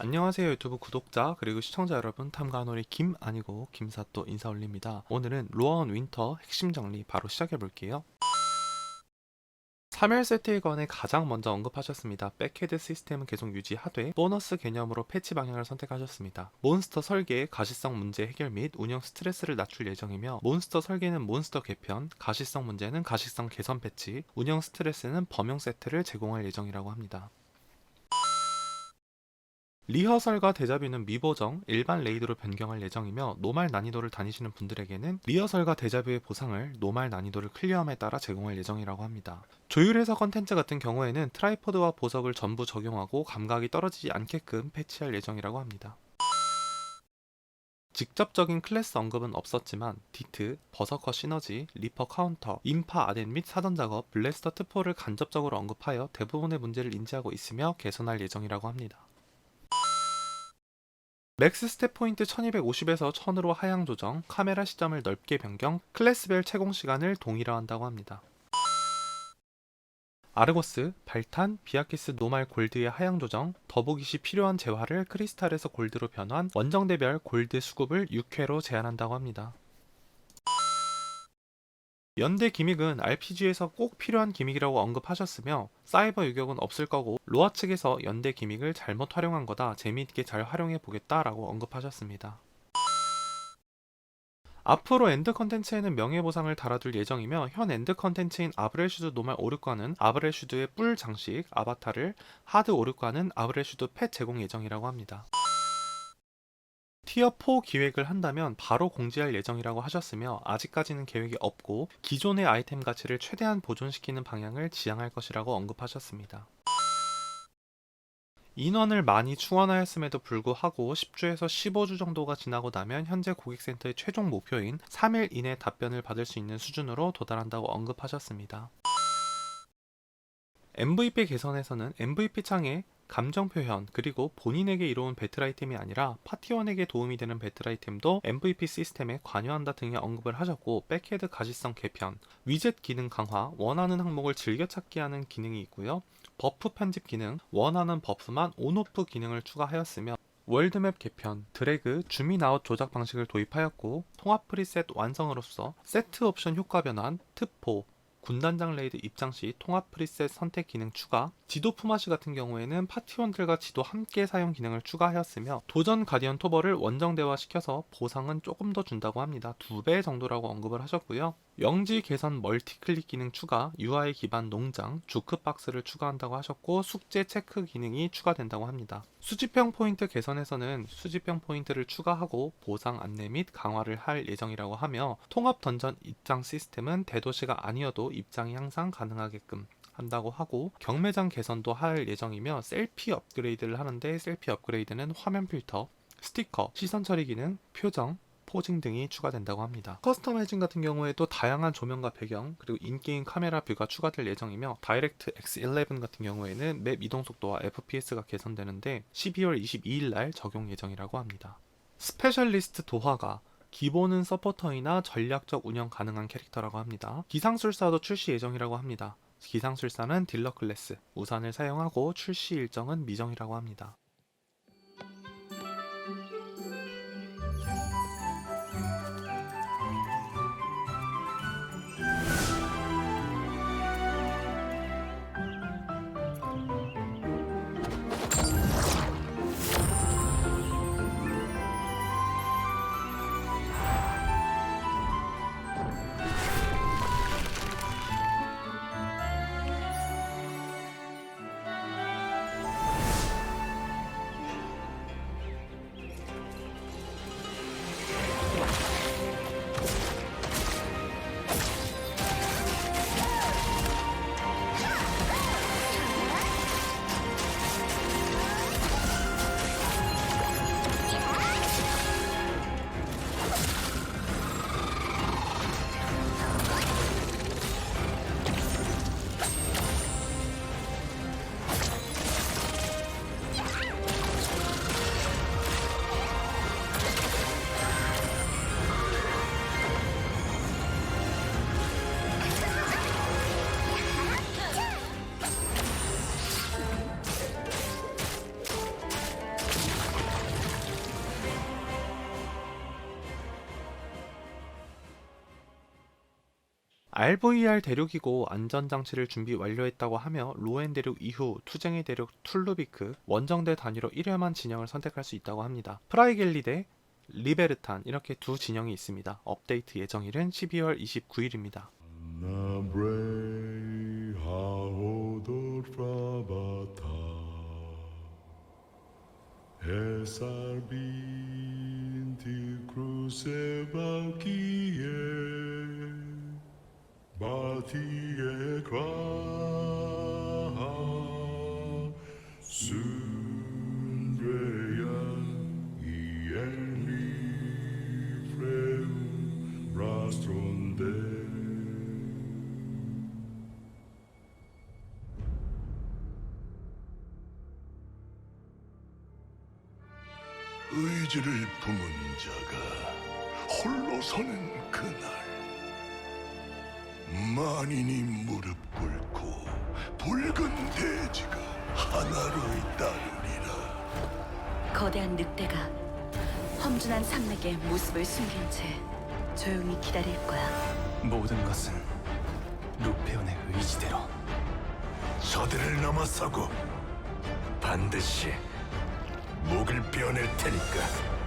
안녕하세요 유튜브 구독자 그리고 시청자 여러분 탐관오리 김 아니고 김사또 인사 올립니다 오늘은 로어원 윈터 핵심 정리 바로 시작해 볼게요 3열 세트에 관해 가장 먼저 언급하셨습니다. 백헤드 시스템은 계속 유지하되 보너스 개념으로 패치 방향을 선택하셨습니다. 몬스터 설계, 가시성 문제 해결 및 운영 스트레스를 낮출 예정이며 몬스터 설계는 몬스터 개편, 가시성 문제는 가시성 개선 패치, 운영 스트레스는 범용 세트를 제공할 예정이라고 합니다. 리허설과 데자뷰는 미보정, 일반 레이드로 변경할 예정이며 노말 난이도를 다니시는 분들에게는 리허설과 데자뷰의 보상을 노말 난이도를 클리어함에 따라 제공할 예정이라고 합니다. 조율해서 컨텐츠 같은 경우에는 트라이포드와 보석을 전부 적용하고 감각이 떨어지지 않게끔 패치할 예정이라고 합니다. 직접적인 클래스 언급은 없었지만 디트, 버서커 시너지, 리퍼 카운터, 인파 아덴 및 사전 작업, 블래스터 트포를 간접적으로 언급하여 대부분의 문제를 인지하고 있으며 개선할 예정이라고 합니다. 맥스 스텝 포인트 1250에서 1000으로 하향 조정, 카메라 시점을 넓게 변경, 클래스별 채공 시간을 동일화한다고 합니다. 아르고스, 발탄, 비아키스 노말 골드의 하향 조정, 더보기 시 필요한 재화를 크리스탈에서 골드로 변환, 원정대별 골드 수급을 6회로 제한한다고 합니다. 연대 기믹은 RPG에서 꼭 필요한 기믹이라고 언급하셨으며 사이버 유격은 없을 거고 로아 측에서 연대 기믹을 잘못 활용한 거다 재미있게 잘 활용해 보겠다라고 언급하셨습니다. 앞으로 엔드 컨텐츠에는 명예보상을 달아둘 예정이며 현 엔드 컨텐츠인 아브렐슈드 노말 오륙과는 아브렐슈드의 뿔 장식 아바타를 하드 오륙과는 아브렐슈드 펫 제공 예정이라고 합니다. 티어 4 기획을 한다면 바로 공지할 예정이라고 하셨으며 아직까지는 계획이 없고 기존의 아이템 가치를 최대한 보존시키는 방향을 지향할 것이라고 언급하셨습니다. 인원을 많이 충원하였음에도 불구하고 10주에서 15주 정도가 지나고 나면 현재 고객센터의 최종 목표인 3일 이내 답변을 받을 수 있는 수준으로 도달한다고 언급하셨습니다. MVP 개선에서는 MVP 창에 감정 표현 그리고 본인에게 이로운 배틀 아이템이 아니라 파티원에게 도움이 되는 배틀 아이템도 MVP 시스템에 관여한다 등의 언급을 하셨고 백헤드 가시성 개편, 위젯 기능 강화, 원하는 항목을 즐겨찾기 하는 기능이 있고요. 버프 편집 기능, 원하는 버프만 온오프 기능을 추가하였으며 월드맵 개편, 드래그, 주민아웃 조작 방식을 도입하였고 통합 프리셋 완성으로써 세트 옵션 효과 변환, 특포, 군단장 레이드 입장 시 통합 프리셋 선택 기능 추가, 지도 품앗이 같은 경우에는 파티원들과 지도 함께 사용 기능을 추가하였으며 도전 가디언 토벌을 원정대화 시켜서 보상은 조금 더 준다고 합니다. 두 배 정도라고 언급을 하셨고요. 영지 개선 멀티 클릭 기능 추가, UI 기반 농장, 주크 박스를 추가한다고 하셨고 숙제 체크 기능이 추가된다고 합니다. 수집형 포인트 개선에서는 수집형 포인트를 추가하고 보상 안내 및 강화를 할 예정이라고 하며 통합 던전 입장 시스템은 대도시가 아니어도 입장이 항상 가능하게끔 한다고 하고 경매장 개선도 할 예정이며 셀피 업그레이드를 하는데 셀피 업그레이드는 화면 필터, 스티커, 시선 처리 기능, 표정, 포징 등이 추가된다고 합니다. 커스터마이징 같은 경우에도 다양한 조명과 배경 그리고 인게임 카메라 뷰가 추가될 예정이며 다이렉트 X11 같은 경우에는 맵 이동 속도와 FPS가 개선되는데 12월 22일 날 적용 예정이라고 합니다. 스페셜리스트 도화가 기본은 서포터이나 전략적 운영 가능한 캐릭터라고 합니다. 기상술사도 출시 예정이라고 합니다. 기상술사는 딜러 클래스, 우산을 사용하고 출시 일정은 미정이라고 합니다. RVR 대륙이고 안전장치를 준비 완료했다고 하며 로엔 대륙 이후 투쟁의 대륙 툴루비크 원정대 단위로 1회만 진영을 선택할 수 있다고 합니다. 프라이겔리 대 리베르탄 이렇게 두 진영이 있습니다. 업데이트 예정일은 12월 29일입니다. Batie qua Sundreia ien livreum Rastronde 의지를 품은 자가 홀로 서는 그날 만인이 무릎 꿇고 붉은 대지가 하나로 따르리라. 거대한 늑대가 험준한 산맥에 모습을 숨긴 채 조용히 기다릴 거야. 모든 것은 루페온의 의지대로. 저들을 넘어서고 반드시 목을 베어낼 테니까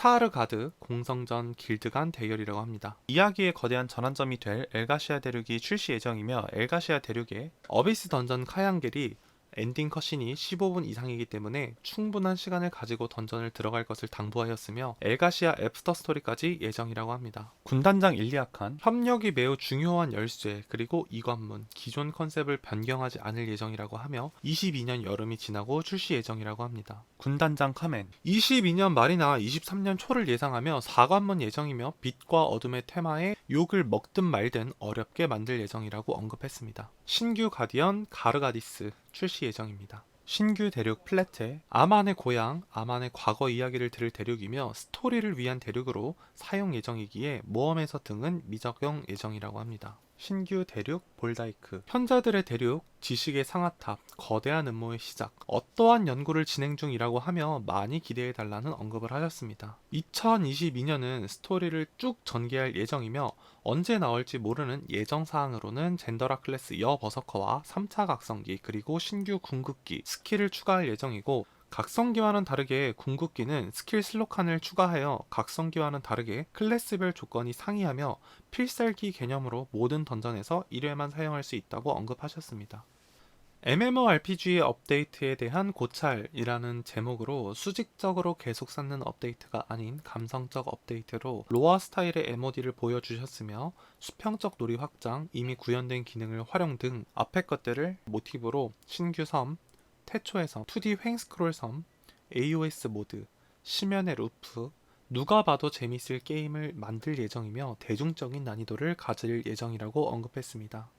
스타르가드 공성전 길드 간 대결이라고 합니다. 이야기의 거대한 전환점이 될 엘가시아 대륙이 출시 예정이며 엘가시아 대륙의 어비스 던전 카양겔이 엔딩 컷신이 15분 이상이기 때문에 충분한 시간을 가지고 던전을 들어갈 것을 당부하였으며 엘가시아 애프터 스토리까지 예정이라고 합니다. 군단장 일리아칸 협력이 매우 중요한 열쇠 그리고 이관문 기존 컨셉을 변경하지 않을 예정이라고 하며 22년 여름이 지나고 출시 예정이라고 합니다. 군단장 카멘 22년 말이나 23년 초를 예상하며 4관문 예정이며 빛과 어둠의 테마에 욕을 먹든 말든 어렵게 만들 예정이라고 언급했습니다. 신규 가디언 가르가디스 출시 예정입니다. 신규 대륙 플레테, 아만의 고향, 아만의 과거 이야기를 들을 대륙이며 스토리를 위한 대륙으로 사용 예정이기에 모험에서 등은 미적용 예정이라고 합니다. 신규 대륙 볼다이크, 현자들의 대륙, 지식의 상아탑, 거대한 음모의 시작, 어떠한 연구를 진행 중이라고 하며 많이 기대해 달라는 언급을 하셨습니다. 2022년은 스토리를 쭉 전개할 예정이며 언제 나올지 모르는 예정 사항으로는 젠더라 클래스 여 버서커와 3차 각성기 그리고 신규 궁극기 스킬을 추가할 예정이고 각성기와는 다르게 궁극기는 스킬 슬로칸을 추가하여 각성기와는 다르게 클래스별 조건이 상이하며 필살기 개념으로 모든 던전에서 1회만 사용할 수 있다고 언급하셨습니다. MMORPG의 업데이트에 대한 고찰이라는 제목으로 수직적으로 계속 쌓는 업데이트가 아닌 감성적 업데이트로 로아 스타일의 MOD를 보여주셨으며 수평적 놀이 확장, 이미 구현된 기능을 활용 등 앞의 것들을 모티브로 신규 섬, 태초의 섬, 2D 횡 스크롤 섬, AOS 모드, 심연의 루프, 누가 봐도 재밌을 게임을 만들 예정이며 대중적인 난이도를 가질 예정이라고 언급했습니다.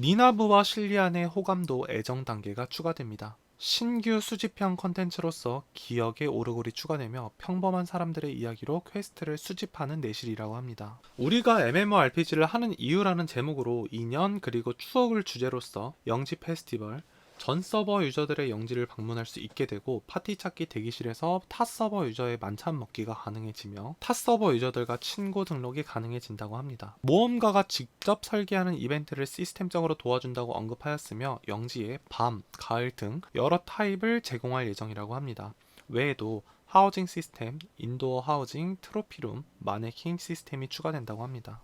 니나브와 실리안의 호감도 애정 단계가 추가됩니다. 신규 수집형 컨텐츠로서 기억의 오르골이 추가되며 평범한 사람들의 이야기로 퀘스트를 수집하는 내실이라고 합니다. 우리가 MMORPG를 하는 이유라는 제목으로 인연 그리고 추억을 주제로서 영지 페스티벌, 전 서버 유저들의 영지를 방문할 수 있게 되고 파티 찾기 대기실에서 타 서버 유저의 만찬 먹기가 가능해지며 타 서버 유저들과 친구 등록이 가능해진다고 합니다. 모험가가 직접 설계하는 이벤트를 시스템적으로 도와준다고 언급하였으며 영지에 밤, 가을 등 여러 타입을 제공할 예정이라고 합니다. 외에도 하우징 시스템, 인도어 하우징, 트로피룸, 마네킹 시스템이 추가된다고 합니다.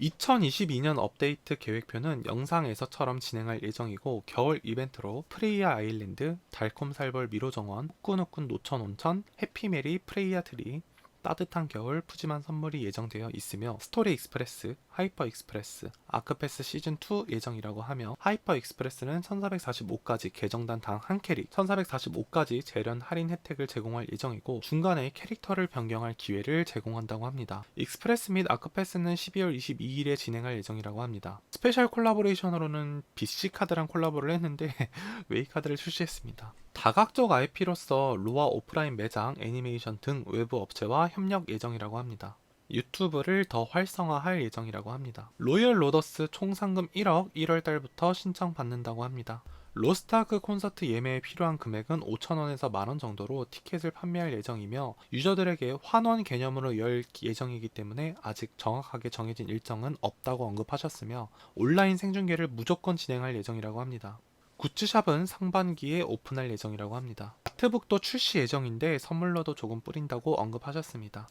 2022년 업데이트 계획표는 영상에서처럼 진행할 예정이고 겨울 이벤트로 프레이야 아일랜드, 달콤살벌 미로정원, 후끈후끈 노천 온천, 해피메리 프레이야 트리, 따뜻한 겨울 푸짐한 선물이 예정되어 있으며 스토리 익스프레스, 하이퍼 익스프레스, 아크패스 시즌2 예정이라고 하며 하이퍼 익스프레스는 1445까지 계정단 단한 캐릭, 1445까지 재련 할인 혜택을 제공할 예정이고 중간에 캐릭터를 변경할 기회를 제공한다고 합니다. 익스프레스 및 아크패스는 12월 22일에 진행할 예정이라고 합니다. 스페셜 콜라보레이션으로는 BC 카드랑 콜라보를 했는데 웨이 카드를 출시했습니다. 다각적 IP로서 로아 오프라인 매장, 애니메이션 등 외부 업체와 협력 예정이라고 합니다. 유튜브를 더 활성화할 예정이라고 합니다. 로열 로더스 총 상금 1억 1월 달부터 신청 받는다고 합니다. 로스트아크 콘서트 예매에 필요한 금액은 5,000원에서 만원 정도로 티켓을 판매할 예정이며 유저들에게 환원 개념으로 열 예정이기 때문에 아직 정확하게 정해진 일정은 없다고 언급하셨으며 온라인 생중계를 무조건 진행할 예정이라고 합니다. 굿즈샵은 상반기에 오픈할 예정이라고 합니다. 아트북도 출시 예정인데 선물로도 조금 뿌린다고 언급하셨습니다.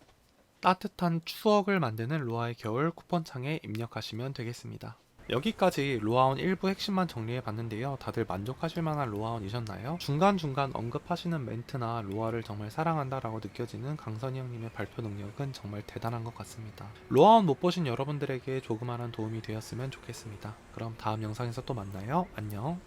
따뜻한 추억을 만드는 로아의 겨울 쿠폰창에 입력하시면 되겠습니다. 여기까지 로아원 일부 핵심만 정리해 봤는데요. 다들 만족하실 만한 로아원이셨나요? 중간중간 언급하시는 멘트나 로아를 정말 사랑한다라고 느껴지는 강선희 형님의 발표 능력은 정말 대단한 것 같습니다. 로아원 못 보신 여러분들에게 조그마한 도움이 되었으면 좋겠습니다. 그럼 다음 영상에서 또 만나요. 안녕.